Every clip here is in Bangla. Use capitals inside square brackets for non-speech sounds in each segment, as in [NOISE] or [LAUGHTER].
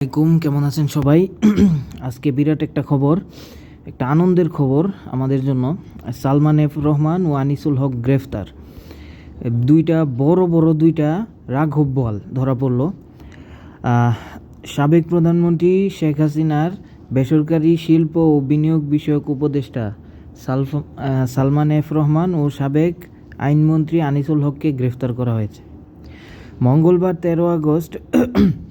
আলাইকুম, কেমন আছেন সবাই? [CLEARS THROAT] আজকে বিরাট একটা খবর, একটা আনন্দের খবর আমাদের জন্য। সালমান এফ রহমান ও আনিসুল হক গ্রেফতার। দুইটা, বড় বড় দুইটা রাঘব বোয়াল ধরা পড়ল। সাবেক প্রধানমন্ত্রী শেখ হাসিনার বেসরকারি শিল্প ও বিনিয়োগ বিষয়ক উপদেষ্টা সালমান এফ রহমান ও সাবেক আইনমন্ত্রী আনিসুল হককে গ্রেফতার করা হয়েছে। মঙ্গলবার তেরো আগস্ট [CLEARS THROAT]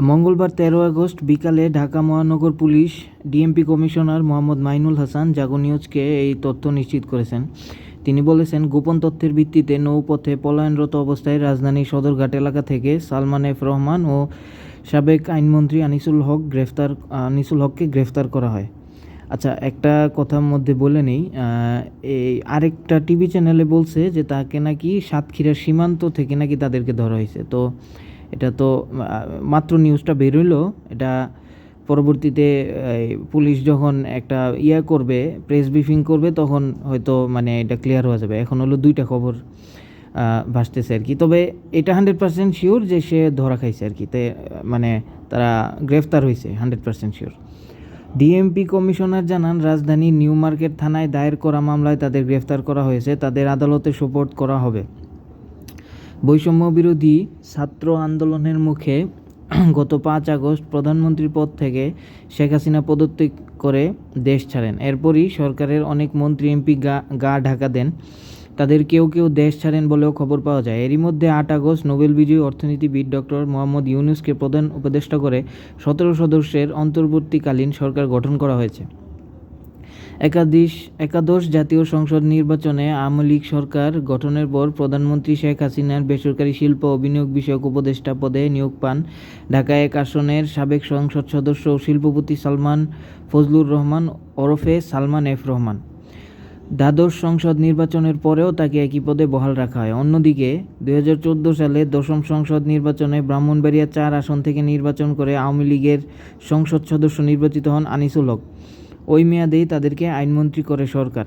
মঙ্গলবার তেরো আগস্ট বিকালে ঢাকা মহানগর police DMP commissioner Mohammad Mainul Hasan জাগো নিউজকে এই তথ্য নিশ্চিত করেছেন। তিনি বলেছেন, গোপন তথ্যের ভিত্তিতে নৌপথে পলায়নরত অবস্থায় রাজধানীর সদরঘাট এলাকা থেকে সালমান এফ রহমান ও সাবেক আইনমন্ত্রী আনিসুল হক গ্রেফতার, আনিসুল হককে গ্রেফতার করা হয়। আচ্ছা একটা কথার মধ্যে বলে নেই এই আরেকটা টিভি চ্যানেলে বলছে যে তাকে নাকি সাতক্ষীরার সীমান্ত থেকে নাকি তাদেরকে ধরা হয়েছে। তো এটা তো মাত্র নিউজটা বেরোইলো এটা পরবর্তীতে পুলিশ যখন একটা ইয়া করবে প্রেস ব্রিফিং করবে, তখন হয়তো মানে এটা ক্লিয়ার হয়ে যাবে। এখন হলো দুইটা খবর ভাসতেছে আর কি। তবে এটা হান্ড্রেড পার্সেন্ট শিওর যে সে ধরা খাইছে আর কি। তে মানে তারা গ্রেফতার হয়েছে hundred percent sure DMP commissioner জানান, রাজধানী নিউ মার্কেট থানায় দায়ের করা মামলায় তাদের গ্রেফতার করা হয়েছে, তাদের আদালতে সোপর্দ করা হবে। বৈষম্য বিরোধী ছাত্র আন্দোলনের মুখে গত পাঁচ আগস্ট প্রধানমন্ত্রীর পদ থেকে শেখ হাসিনা পদত্যাগ করে দেশ ছাড়েন। এরপরই সরকারের অনেক মন্ত্রী, এমপি গা গা ঢাকা দেন। তাদের কেউ কেউ দেশ ছাড়েন বলেও খবর পাওয়া যায়। এরই মধ্যে আট আগস্ট নোবেল বিজয়ী অর্থনীতিবিদ ডক্টর মোহাম্মদ ইউনুসকে প্রধান উপদেষ্টা করে সতেরো সদস্যের অন্তর্বর্তীকালীন সরকার গঠন করা হয়েছে। একাদশ একাদশ জাতীয় সংসদ নির্বাচনে আওয়ামী লীগ সরকার গঠনের পর প্রধানমন্ত্রী শেখ হাসিনার বেসরকারি শিল্প ও বিনিয়োগ বিষয়ক উপদেষ্টা পদে নিয়োগ পান। ঢাকা এক আসনের সাবেক সংসদ সদস্য ও শিল্পপতি সালমান ফজলুর রহমান, ওরফে সালমান এফ রহমান। দ্বাদশ সংসদ নির্বাচনের পরেও তাকে একই পদে বহাল রাখা হয়। অন্যদিকে, দুই হাজার চোদ্দ সালে দশম সংসদ নির্বাচনে ব্রাহ্মণবাড়িয়া চার আসন থেকে নির্বাচন করে আওয়ামী লীগের সংসদ সদস্য নির্বাচিত হন আনিসুল হক। ওই মেয়াদেই তাদেরকে আইনমন্ত্রী করে সরকার।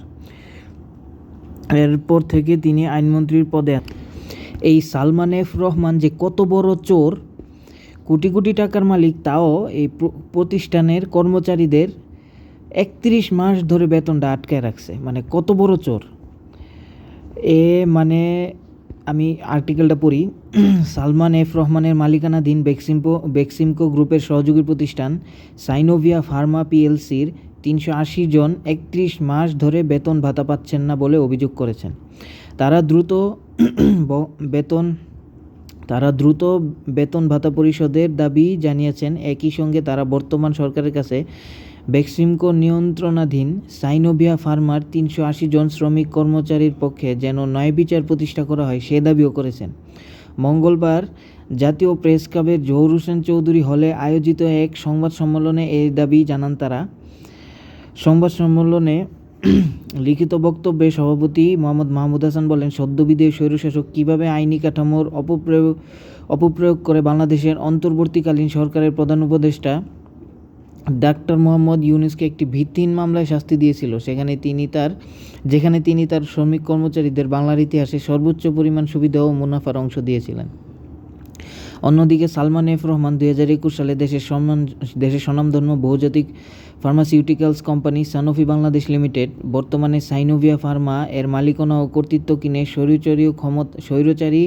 এরপর থেকে তিনি আইনমন্ত্রীর পদে এই সালমান এফ রহমান যে কত বড় চোর, কোটি কোটি টাকার মালিক, তাও এই প্রতিষ্ঠানের কর্মচারীদের একত্রিশ মাস ধরে বেতনটা আটকায় রাখছে। মানে কত বড় চোর। এ মানে আমি আর্টিকেলটা পড়ি। [CLEARS THROAT] সালমান এফ রহমানের মালিকানাধীন বেক্সিমকো বেক্সিমকো গ্রুপের সহযোগী প্রতিষ্ঠান সাইনোভিয়া ফার্মা পিএলসির তিনশো আশি জন একত্রিশ মাস ধরে বেতন ভাতা পাচ্ছেন না বলে অভিযোগ করেছেন। তারা দ্রুত [CLEARS THROAT] বেতন, তারা দ্রুত বেতন ভাতা পরিষদের দাবি জানিয়েছেন। একই সঙ্গে তারা বর্তমান সরকারের কাছে বেক্সিমকো নিয়ন্ত্রণাধীন সাইনোভিয়া ফার্মার তিনশো আশি জন শ্রমিক কর্মচারীর পক্ষে যেন ন্যায় বিচার প্রতিষ্ঠা করা হয় সে দাবিও করেছেন। মঙ্গলবার জাতীয় প্রেস ক্লাবের জহুর হোসেন চৌধুরী হলে আয়োজিত এক সংবাদ সম্মেলনে এই দাবি জানান তারা। সংবাদ সম্মেলনে [CLEARS THROAT] লিখিত বক্তব্যে সভাপতি মোহাম্মদ মাহমুদ হাসান বলেন সদ্যবিদেয় স্বৈরশাসক কীভাবে আইনি কাঠামোর অপপ্রয়োগ অপপ্রয়োগ করে বাংলাদেশের অন্তর্বর্তীকালীন সরকারের প্রধান উপদেষ্টা ডাক্তার মোহাম্মদ ইউনুসকে একটি ভিত্তিহীন মামলায় শাস্তি দিয়েছিল। সেখানে তিনি তার, যেখানে তিনি তার শ্রমিক কর্মচারীদের বাংলার ইতিহাসে সর্বোচ্চ পরিমাণ সুবিধা ও মুনাফার অংশ দিয়েছিলেন। অন্যদিকে সালমান এফ রহমান দুই হাজার একুশ সালে দেশের সম্মান দেশের স্বনামধন্য বহুজাতিক pharmaceuticals company Sanofi Bangladesh limited বর্তমানে সাইনোভিয়া ফার্মা এর মালিকানা ও কর্তৃত্ব কিনে স্বৈরচারী ও ক্ষমতা স্বৈরচারী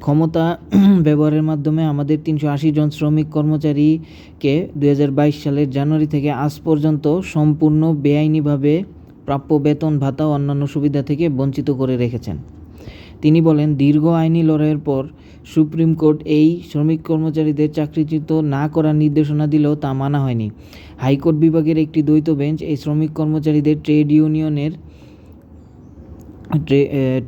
ক্ষমতা [CLEARS THROAT] ব্যবহারের মাধ্যমে আমাদের তিনশো আশি জন শ্রমিক কর্মচারীকে দুই হাজার বাইশ সালের জানুয়ারি থেকে আজ পর্যন্ত সম্পূর্ণ বেআইনিভাবে প্রাপ্য বেতন ভাতা ও অন্যান্য সুবিধা থেকে বঞ্চিত করে রেখেছেন। তিনি বলেন, দীর্ঘ আইনি লড়াইয়ের পর সুপ্রিম কোর্ট এই শ্রমিক কর্মচারীদের চাকরিচ্যুত না করার নির্দেশনা দিলেও তা মানা হয়নি। হাইকোর্ট বিভাগের একটি দ্বৈত বেঞ্চ এই শ্রমিক কর্মচারীদের ট্রেড ইউনিয়নের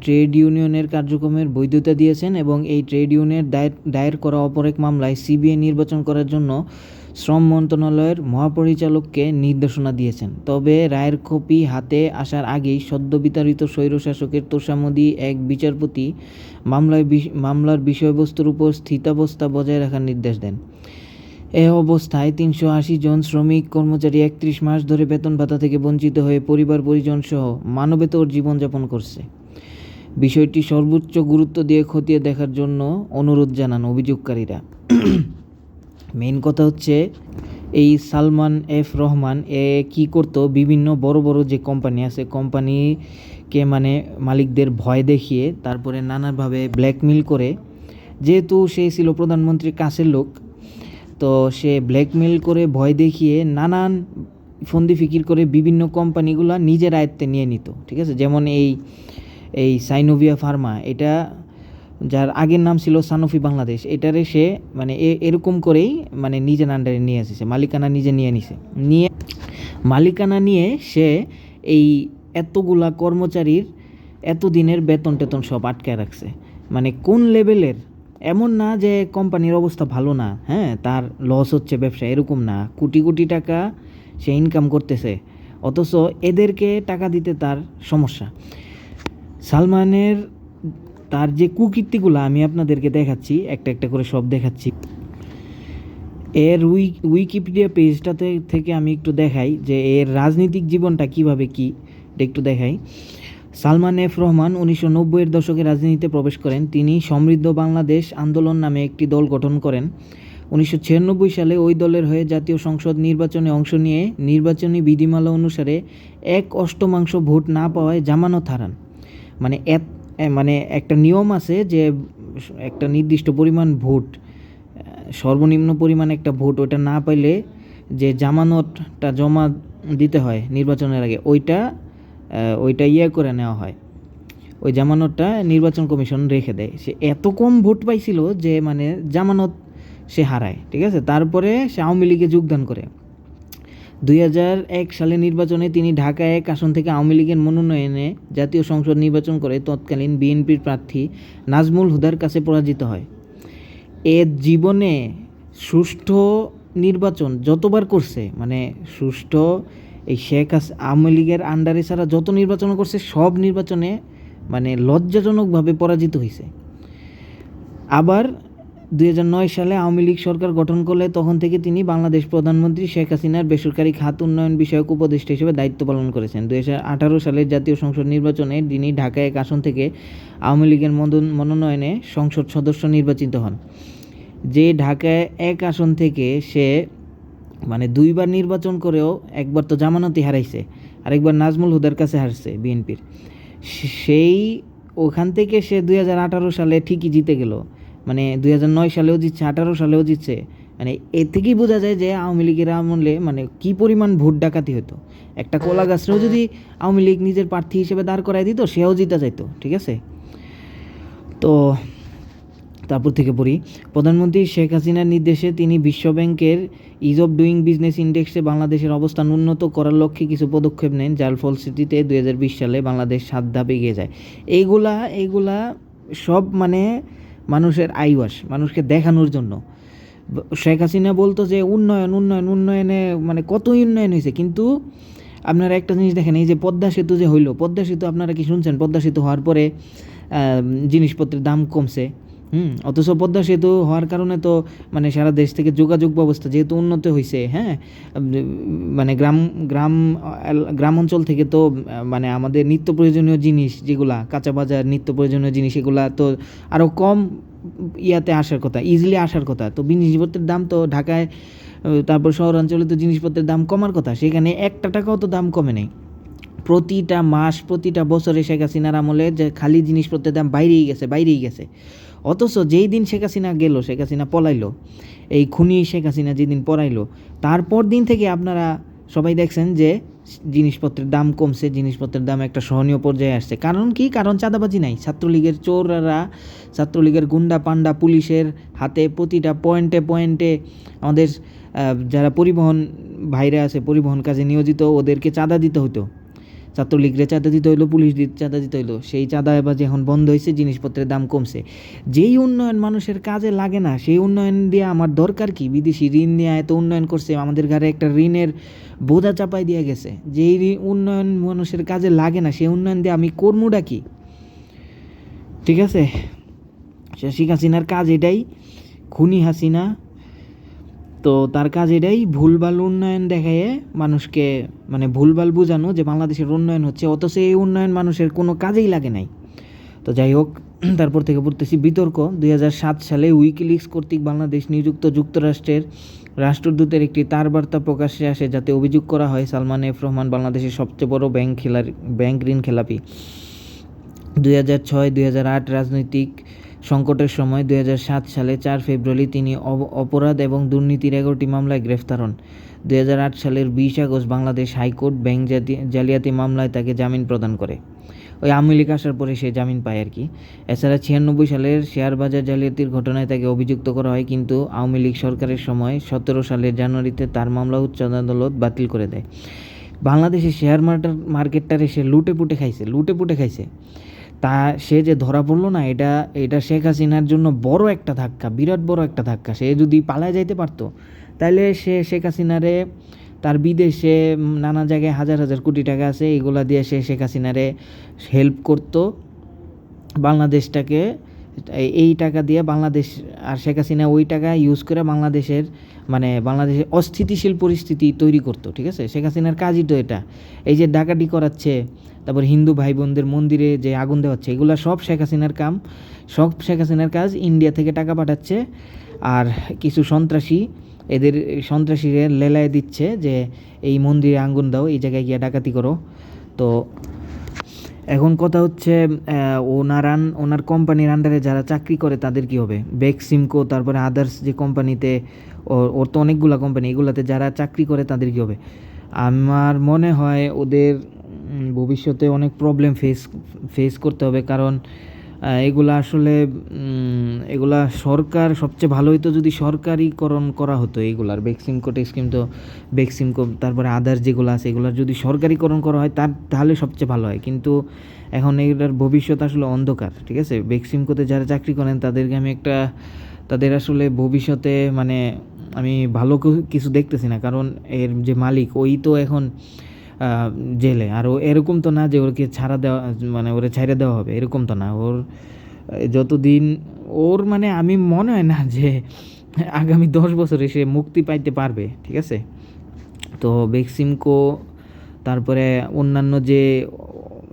ট্রেড ইউনিয়নের কার্যক্রমের বৈধতা দিয়েছেন এবং এই ট্রেড ইউনিয়নের দায়ের দায়ের করা অপর এক মামলায় সিবিআই নির্বাচন করার জন্য শ্রম মন্ত্রণালয়ের মহাপরিচালককে নির্দেশনা দিয়েছেন। তবে রায়ের কপি হাতে আসার আগেই সদ্য বিতাড়িত স্বৈরশাসকের তোষামদি এক বিচারপতি মামলায় মামলার বিষয়বস্তুর উপর স্থিতাবস্থা বজায় রাখার নির্দেশ দেন। এ অবস্থায় তিনশো আশি জন শ্রমিক, কর্মচারী একত্রিশ মাস ধরে বেতন ভাতা থেকে বঞ্চিত হয়ে পরিবার, পরিজন সহ মানবেতর জীবনযাপন করছে। বিষয়টি সর্বোচ্চ গুরুত্ব দিয়ে খতিয়ে দেখার জন্য অনুরোধ জানান অভিযোগকারীরা। মেইন কথা হচ্ছে, এই সালমান এফ রহমান, এ কি করতো, বিভিন্ন বড় বড় যে কোম্পানি আছে কোম্পানিকে মানে মালিকদের ভয় দেখিয়ে তারপরে নানাভাবে ব্ল্যাকমেল করে। যেহেতু সে ছিল প্রধানমন্ত্রীর কাছের লোক, তো সে ব্ল্যাকমেল করে ভয় দেখিয়ে নানান ফন্দি ফিকির করে বিভিন্ন কোম্পানিগুলো নিজের আয়ত্তে নিয়ে নিত, ঠিক আছে? যেমন এই এই সাইনোভিয়া ফার্মা এটা যার আগের নাম ছিল সানোফি বাংলাদেশ, এটারে সে মানে এরকম করেই মানে নিজের আন্ডারে নিয়ে এসেছে, মালিকানা নিজে নিয়ে নিছে। নিয়ে মালিকানা নিয়ে সে এই এতগুলা কর্মচারীর এত দিনের বেতন টেতন সব আটকায় রাখছে। মানে কোন লেভেলের? এমন না যে কোম্পানির অবস্থা ভালো না হ্যাঁ তার লস হচ্ছে ব্যবসা, এরকম না। কোটি কোটি টাকা সে ইনকাম করতেছে, অথচ এদেরকে টাকা দিতে তার সমস্যা। সালমানের তার যে কুকীর্তিগুলো আমি আপনাদেরকে দেখাচ্ছি, একটা একটা করে সব দেখাচ্ছি। এর উইক উইকিপিডিয়া পেজটাতে থেকে আমি একটু দেখাই যে এর রাজনৈতিক জীবনটা কীভাবে কি একটু দেখাই। সালমান এফ রহমান উনিশশো নব্বইয়ের দশকে রাজনীতিতে প্রবেশ করেন। তিনি সমৃদ্ধ বাংলাদেশ আন্দোলন নামে একটি দল গঠন করেন। উনিশশো ছিয়ানব্বই সালে ওই দলের হয়ে জাতীয় সংসদ নির্বাচনে অংশ নিয়ে নির্বাচনী বিধিমালা অনুসারে এক অষ্টমাংশ ভোট না পাওয়ায় জামানত হারান। মানে মানে একটা নিয়ম আছে যে, একটা নির্দিষ্ট পরিমাণ ভোট সর্বনিম্ন পরিমাণ একটা ভোট ওটা না পাইলে যে জামানতটা জমা দিতে হয় নির্বাচনের আগে, ওইটা ওইটা ইয়ে করে নেওয়া হয়। ওই জামানতটা নির্বাচন কমিশন রেখে দেয়। সে এত কম ভোট পাইছিল যে মানে জামানত সে হারায়, ঠিক আছে? তারপরে সে আওয়ামী লীগে যোগদান করে। দুই সালে নির্বাচনে তিনি ঢাকা এক আসন থেকে আওয়ামী লীগের মনোনয়নে জাতীয় সংসদ নির্বাচন করে তৎকালীন বিএনপির প্রার্থী নাজমুল হুদার কাছে পরাজিত হয়। এর জীবনে সুষ্ঠু নির্বাচন যতবার করছে মানে সুষ্ঠু এই শেখ হাস, আওয়ামী লীগের আন্ডারে ছাড়া যত নির্বাচন করছে, সব নির্বাচনে মানে লজ্জাজনকভাবে পরাজিত হয়েছে আবার দুই হাজার নয় সালে আওয়ামী লীগ সরকার গঠন করলে তখন থেকে তিনি বাংলাদেশ প্রধানমন্ত্রী শেখ হাসিনার বেসরকারি খাত উন্নয়ন বিষয়ক উপদেষ্টা হিসেবে দায়িত্ব পালন করেছেন। দুই হাজার আঠারো সালের জাতীয় সংসদ নির্বাচনে তিনি ঢাকা এক আসন থেকে আওয়ামী লীগের মনোনয়নে সংসদ সদস্য নির্বাচিত হন। যে ঢাকায় এক আসন থেকে সে মানে দুইবার নির্বাচন করেও একবার তো জামানতি হারাইছে, আরেকবার নাজমুল হুদার কাছে হারছে বিএনপির। সেই ওখান থেকে সে দুই হাজার আঠারো সালে ঠিকই জিতে গেল। মানে দুই হাজার নয় সালেও জিতছে, আঠারো সালেও জিতছে। মানে এ থেকেই বোঝা যায় যে আওয়ামী লীগের আমলে মানে কি পরিমাণ ভোট ডাকাতি হতো একটা কলা গাছরেও যদি আওয়ামী লীগ নিজের প্রার্থী হিসেবে দাঁড় করাই দিত, সেও জিতা যাইতো, ঠিক আছে? তো তারপর থেকে পড়ি। প্রধানমন্ত্রী শেখ হাসিনার নির্দেশে তিনি বিশ্বব্যাংকের ইজ অফ ডুইং বিজনেস ইন্ডেক্সে বাংলাদেশের অবস্থান উন্নত করার লক্ষ্যে কিছু পদক্ষেপ নেন, যার ফলশ্রুতিতে দুই সালে বাংলাদেশ সাত ধাপ এগিয়ে যায়। এইগুলা এইগুলা সব মানে মানুষের আইওয়াস মানুষকে দেখানোর জন্য। শেখ হাসিনা বলতো যে, উন্নয়ন উন্নয়ন, উন্নয়নে মানে কত উন্নয়ন হয়েছে? কিন্তু আপনারা একটা জিনিস দেখেন, এই যে পদ্মা সেতু যে হইল, পদ্মা সেতু আপনারা কি শুনছেন? পদ্মা সেতু হওয়ার পরে জিনিসপত্রের দাম কমছে। হুম, অথচ পদ্মা সেতু হওয়ার কারণে তো মানে সারা দেশ থেকে যোগাযোগ ব্যবস্থা যেহেতু উন্নত হয়েছে হ্যাঁ? মানে গ্রাম গ্রাম গ্রাম অঞ্চল থেকে তো মানে আমাদের নিত্য প্রয়োজনীয় জিনিস যেগুলা, কাঁচা বাজার, নিত্য প্রয়োজনীয় জিনিস এগুলা তো আরও কম ইয়াতে আসার কথা ইজিলি আসার কথা। তো জিনিসপত্রের দাম তো ঢাকায় তারপর শহরাঞ্চলে তো জিনিসপত্রের দাম কমার কথা, সেখানে একটা টাকাও তো দাম কমে নেই। প্রতিটা মাস, প্রতিটা বছরে শেখ হাসিনার আমলে যে খালি জিনিসপত্রের দাম বাইরেই গেছে বাইরেই গেছে। অথচ যেই দিন শেখ হাসিনা গেল, শেখ হাসিনা পলাইলো, এই খুনি শেখ হাসিনা যেদিন পলাইলো তারপর দিন থেকে আপনারা সবাই দেখছেন যে জিনিসপত্রের দাম কমছে, জিনিসপত্রের দাম একটা সহনীয় পর্যায়ে আসছে। কারণ কি? কারণ চাঁদাবাজি নাই। ছাত্রলীগের চোররা, ছাত্রলীগের গুন্ডা পান্ডা পুলিশের হাতে প্রতিটা পয়েন্টে পয়েন্টে আমাদের যারা পরিবহন ভাইরা আছে, পরিবহন কাজে নিয়োজিত, ওদেরকে চাঁদা দিতে হতো ছাত্রলীগরে চাঁদা দিতে হইল, পুলিশ চাঁদা দিতে হইল। সেই চাঁদা এবার এখন বন্ধ হয়েছে, জিনিসপত্রের দাম কমছে। যেই উন্নয়ন মানুষের কাজে লাগে না, সেই উন্নয়ন দিয়ে আমার দরকার কি? বিদেশি ঋণ নিয়ে এত উন্নয়ন করছে, আমাদের ঘরে একটা ঋণের বোঝা চাপাই দিয়ে গেছে। যেই উন্নয়ন মানুষের কাজে লাগে না, সেই উন্নয়ন দিয়ে আমি কর্মটা কি? ঠিক আছে? শেখ হাসিনার কাজ এটাই। খুনি হাসিনা তো তার কাজ এটাই ভুলভাল উন্নয়ন দেখায় মানুষকে মানে ভুলভাল বোঝানো যে বাংলাদেশের উন্নয়ন হচ্ছে, অথচ এই উন্নয়ন মানুষের কোনো কাজেই লাগে নাই। তো যাই হোক, [CLEARS THROAT] তারপর থেকে পড়তেছি বিতর্ক। দুই হাজার সাত সালে উইকিলিক্স কর্তৃক বাংলাদেশ নিযুক্ত যুক্তরাষ্ট্রের রাষ্ট্রদূতের একটি তার বার্তা প্রকাশ্যে আসে, যাতে অভিযোগ করা হয় সালমান এফ রহমান বাংলাদেশের সবচেয়ে বড় ব্যাংক খেলার, ব্যাংক ঋণ খেলাপি। দুই হাজার ছয়, দুই হাজার আট রাজনৈতিক সংকটের সময় দুই সালে চার ফেব্রুয়ারি তিনি অপরাধ এবং দুর্নীতির এগারোটি মামলায় গ্রেফতার হন। দুই হাজার আট সালের বিশ আগস্ট বাংলাদেশ হাইকোর্ট ব্যাংক জালিয়াতি মামলায় তাকে জামিন প্রদান করে। ওই আওয়ামী লীগ আসার পরে সে জামিন পায় আর কি। এছাড়া ছিয়ানব্বই সালের শেয়ার বাজার জালিয়াতির ঘটনায় তাকে অভিযুক্ত করা হয় কিন্তু আওয়ামী লীগ সরকারের সময় সতেরো সালের জানুয়ারিতে তার মামলা উচ্চ আদালত বাতিল করে দেয়। বাংলাদেশের শেয়ার মার্কেট মার্কেটটারে সে লুটে পুটে খাইছে লুটে পুটে খাইছে। তা সে যে ধরা পড়ল না, এটা এটা শেখ হাসিনার জন্য বড় একটা ধাক্কা, বিরাট বড় একটা ধাক্কা। সে যদি পালায় যাইতে পারতো তাহলে সে শেখ হাসিনারে, তার বিদেশে নানা জায়গায় হাজার হাজার কোটি টাকা আছে, এগুলা দিয়ে সে শেখ হাসিনারে হেল্প করতো। বাংলাদেশটাকে, এই- টাকা দিয়ে বাংলাদেশ, আর শেখ হাসিনা ওই টাকা ইউজ করে বাংলাদেশের মানে বাংলাদেশের অস্থিতিশীল পরিস্থিতি তৈরি করতো, ঠিক আছে? শেখ হাসিনার কাজই তো এটা। এই যে ডাকাটি করাচ্ছে তারপর হিন্দু ভাই বোনদের মন্দিরে যে আগুন দেওয়াচ্ছে, এগুলো সব শেখ হাসিনার কাম। সব শেখ হাসিনার কাজ ইন্ডিয়া থেকে টাকা পাঠাচ্ছে। আর কিছু সন্ত্রাসী, এদের সন্ত্রাসীরা লেলায় দিচ্ছে যে, এই মন্দিরে আঙ্গুন দাও, এই জায়গায় গিয়ে ডাকাতি করো। তো এখন কথা হচ্ছে ওনার ওনারান ওনার কোম্পানির আন্ডারে যারা চাকরি করে, তাদের কি হবে? বেক সিমকো তারপরে আদার্স যে কোম্পানিতে ওর তো অনেকগুলো কোম্পানি এগুলাতে যারা চাকরি করে, তাদের কি হবে? আমার মনে হয় ওদের ভবিষ্যতে অনেক প্রবলেম ফেস ফেস করতে হবে। কারণ এগুলা আসলে এগুলা সরকার, সবচেয়ে ভালো হতো যদি সরকারিকরণ করা হতো এগুলার। বেক্সিমকো স্কিম তো বেক্সিমকো তারপরে আদার্স যেগুলো আছে, এগুলার যদি সরকারিকরণ করা হয়, তার, তাহলে সবচেয়ে ভালো হয়। কিন্তু এখন এগুলার ভবিষ্যৎ আসলে অন্ধকার, ঠিক আছে? বেক্সিমকোতে যারা চাকরি করেন, তাদেরকে আমি একটা, তাদের আসলে ভবিষ্যতে মানে আমি ভালো কিছু- দেখতেছি না। কারণ এর যে মালিক, ওই তো এখন জেলে। আর ও এরকম তো না যে ওরকে ছাড়া দেওয়া মানে ওরে ছাইড়া দেওয়া হবে, এরকম তো না। ওর যতদিন, ওর মানে আমি মনে হয় না যে আগামী দশ বছরে সে মুক্তি পাইতে পারবে, ঠিক আছে? তো বেক্সিমকো, তারপরে অন্যান্য যে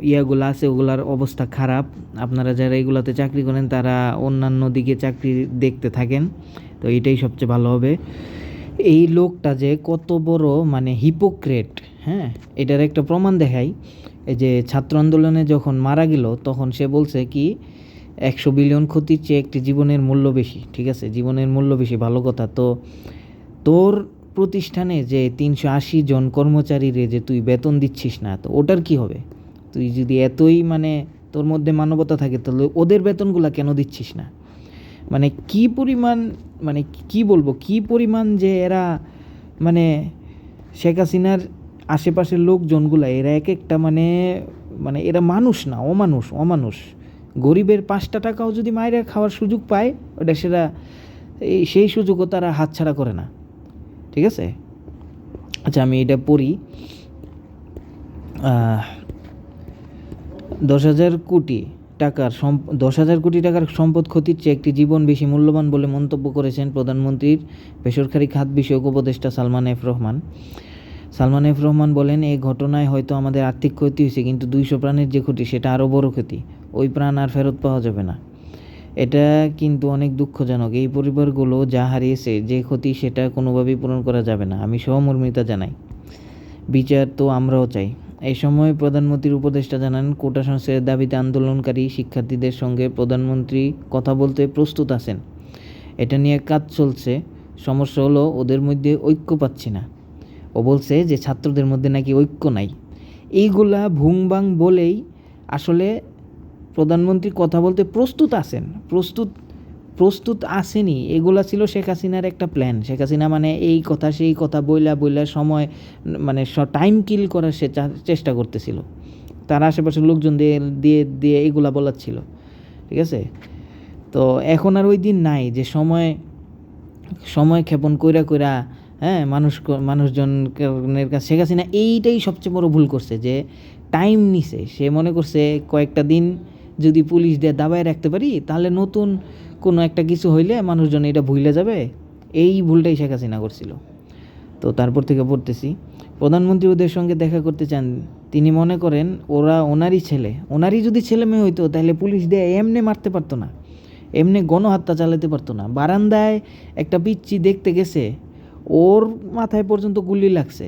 ইয়াগুলো আছে, ওগুলার অবস্থা খারাপ। আপনারা যারা এগুলাতে চাকরি করেন, তারা অন্যান্য দিকে চাকরি দেখতে থাকেন, তো এটাই সবচেয়ে ভালো হবে। এই লোকটা যে কত বড় মানে হিপোক্রেট হ্যাঁ এটার একটা প্রমাণ দেখাই। এই যে ছাত্র আন্দোলনে যখন মারা গেল, তখন সে বলছে কি, একশো বিলিয়ন ক্ষতির চেয়ে একটি জীবনের মূল্য বেশি। ঠিক আছে, জীবনের মূল্য বেশি, ভালো কথা। তো তোর প্রতিষ্ঠানে যে তিনশো আশি জন কর্মচারীরে যে তুই বেতন দিচ্ছিস না, তো ওটার কি হবে? তুই যদি এতই মানে তোর মধ্যে মানবতা থাকে, তাহলে ওদের বেতনগুলো কেন দিচ্ছিস না? মানে কি পরিমাণ মানে কি বলব, কি পরিমাণ যে এরা মানে শেখ হাসিনার আশেপাশের লোকজনগুলা, এরা এক একটা মানে মানে এরা মানুষ না, অমানুষ অমানুষ। গরিবের পাঁচটা টাকাও যদি মায়েরা খাওয়ার সুযোগ পায়, ওটা সেটা এই সেই সুযোগও তারা হাতছাড়া করে না। ঠিক আছে? আচ্ছা আমি এটা পড়ি। দশ হাজার কোটি টাকার দশ হাজার কোটি টাকার সম্পদ ক্ষতির চেয়ে একটি জীবন বেশি মূল্যবান বলে মন্তব্য করেছেন প্রধানমন্ত্রীর বেসরকারি খাত বিষয়ক উপদেষ্টা সালমান এফ রহমান। সালমান এফ রহমান বলেন এই ঘটনায় হয়তো আমাদের আর্থিক ক্ষতি হয়েছে, কিন্তু দুইশো প্রাণের যে ক্ষতি, সেটা আরও বড় ক্ষতি। ওই প্রাণ আর ফেরত পাওয়া যাবে না। এটা কিন্তু অনেক দুঃখজনক। এই পরিবারগুলো যা হারিয়েছে, যে ক্ষতি, সেটা কোনোভাবেই পূরণ করা যাবে না। আমি সহমর্মিতা জানাই। বিচার তো আমরাও চাই। এই সময় প্রধানমন্ত্রীর উপদেষ্টা জানান, কোটা সংস্কারের দাবিতে আন্দোলনকারী শিক্ষার্থীদের সঙ্গে প্রধানমন্ত্রী কথা বলতে প্রস্তুত আছেন। এটা নিয়ে কাজ চলছে। সমস্যা হলো, ওদের মধ্যে ঐক্য পাচ্ছি না। ও বলছে যে ছাত্রদের মধ্যে নাকি ঐক্য নাই। এইগুলা ভুংবাং বলেই আসলে প্রধানমন্ত্রী কথা বলতে প্রস্তুত আছেন। প্রস্তুত প্রস্তুত আসেনি। এগুলা ছিল শেখ হাসিনার একটা প্ল্যান শেখ হাসিনা মানে এই কথা, সেই কথা বইলা বইলা সময় মানে টাইম কিল করার সে চেষ্টা করতেছিল। তার আশেপাশের লোকজন দিয়ে দিয়ে দিয়ে এগুলা বলাচ্ছিল। ঠিক আছে? তো এখন আর ওই দিন নাই যে সময় সময় ক্ষেপণ কইরা কইরা হ্যাঁ মানুষ মানুষজনের কাছে, শেখ হাসিনা এইটাই সবচেয়ে বড় ভুল করছে যে টাইম নিছে। সে মনে করছে কয়েকটা দিন যদি পুলিশ দিয়ে দাবায় রাখতে পারি, তাহলে নতুন কোনো একটা কিছু হইলে মানুষজন এটা ভুলে যাবে। এই ভুলটাই শেখ হাসিনা করছিল। তো তারপর থেকে পড়তেছি। প্রধানমন্ত্রী ওদের সঙ্গে দেখা করতে চান, তিনি মনে করেন ওরা ওনারই ছেলে। ওনারই যদি ছেলে মেয়ে হইতো, তাহলে পুলিশ দিয়ে এমনি মারতে পারতো না। এমনি গণহত্যা চালাতে পারতো না। বারান্দায় একটা পিচ্ছি দেখতে গেছে ওর মাথায় পর্যন্ত গুলি লাগছে।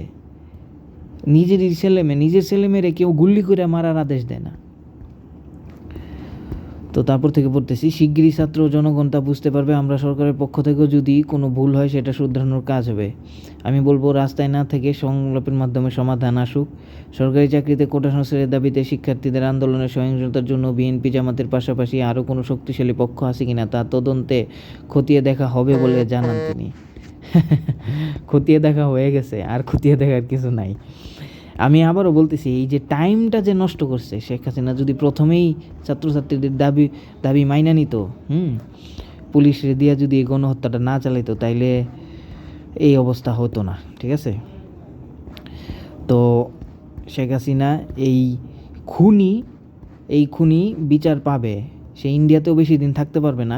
নিজের ছেলে মেয়ে, নিজের ছেলে মেয়েরে কেউ গুল্লি করে মারার আদেশ দেয় না। তো তারপর থেকে পড়তেছি, শিগগিরই ছাত্র জনগণ তা বুঝতে পারবে, আমরা সরকারের পক্ষ থেকেও যদি কোনো ভুল হয় সেটা শুধরানোর কাজ হবে। আমি বলব, রাস্তায় না থেকে সংলাপের মাধ্যমে সমাধান আসুক। সরকারি চাকরিতে কোটা সংস্কারের দাবিতে শিক্ষার্থীদের আন্দোলনের সহিংসতার জন্য বিএনপি জামাতের পাশাপাশি আরও কোনো শক্তিশালী পক্ষ আছে কিনা তা তদন্তে খতিয়ে দেখা হবে বলে জানান তিনি। খতিয়ে দেখা হয়ে গেছে, আর খতিয়ে দেখার কিছু নাই। আমি আবারও বলতেছি, এই যে টাইমটা যে নষ্ট করছে, শেখ হাসিনা যদি প্রথমেই ছাত্রছাত্রীদের দাবি দাবি মাইনা নিত, হুম, পুলিশের দিয়া যদি এই গণহত্যাটা না চালাইতো, তাইলে এই অবস্থা হতো না, ঠিক আছে? তো শেখ হাসিনা এই খুনি এই খুনি বিচার পাবে, সে ইন্ডিয়াতেও বেশি দিন থাকতে পারবে না।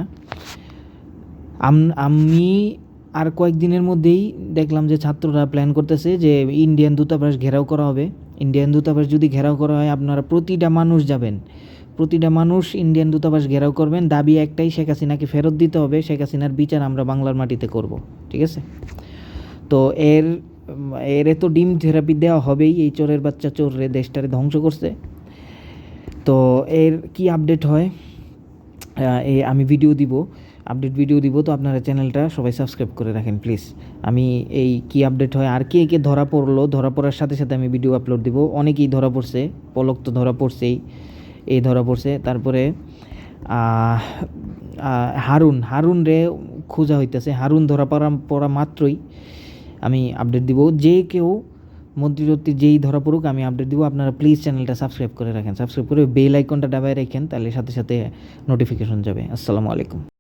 আমি আর কয়েকদিনের মধ্যেই দেখলাম যে ছাত্ররা প্ল্যান করতেছে যে ইন্ডিয়ান দূতাবাস ঘেরাও করা হবে। ইন্ডিয়ান দূতাবাস যদি ঘেরাও করা হয়, আপনারা প্রতিটা মানুষ যাবেন। প্রতিটা মানুষ ইন্ডিয়ান দূতাবাস ঘেরাও করবেন। দাবি একটাই, শেখ হাসিনাকে ফেরত দিতে হবে। শেখ হাসিনার বিচার আমরা বাংলার মাটিতে করব। ঠিক আছে? তো এর এর তো ডিম থেরাপি দেওয়া হবেই। এই চোরের বাচ্চা চোররে দেশটারে ধ্বংস করছে। তো এর কি আপডেট হয়? আহ, এ আমি ভিডিও দিব আপডেট ভিডিও দিব তো আপনারা চ্যানেলটা সবাই সাবস্ক্রাইব করে রাখেন প্লিজ আমি এই কি আপডেট হয় আর কে কে ধরা পড়ল ধরা পড়ার সাথে সাথে আমি ভিডিও আপলোড দিব। অনেকেই ধরা পড়ছে পলক তো ধরা পড়ছেই এই ধরা পড়ছে। তারপরে হারুন হারুন রে খোঁজা হইতেছে হারুন ধরা পড়া পড়া মাত্রই আমি আপডেট দিব। যে কেউ মন্ত্রী যেই ধরা পড়ুক, আমি আপডেট দিব। আপনারা প্লিজ চ্যানেলটা সাবস্ক্রাইব করে রাখেন। সাবস্ক্রাইব করে বেল আইকনটা দাবায় রাখেন, তাহলে সাথে সাথে নোটিফিকেশন যাবে। আসসালামু আলাইকুম।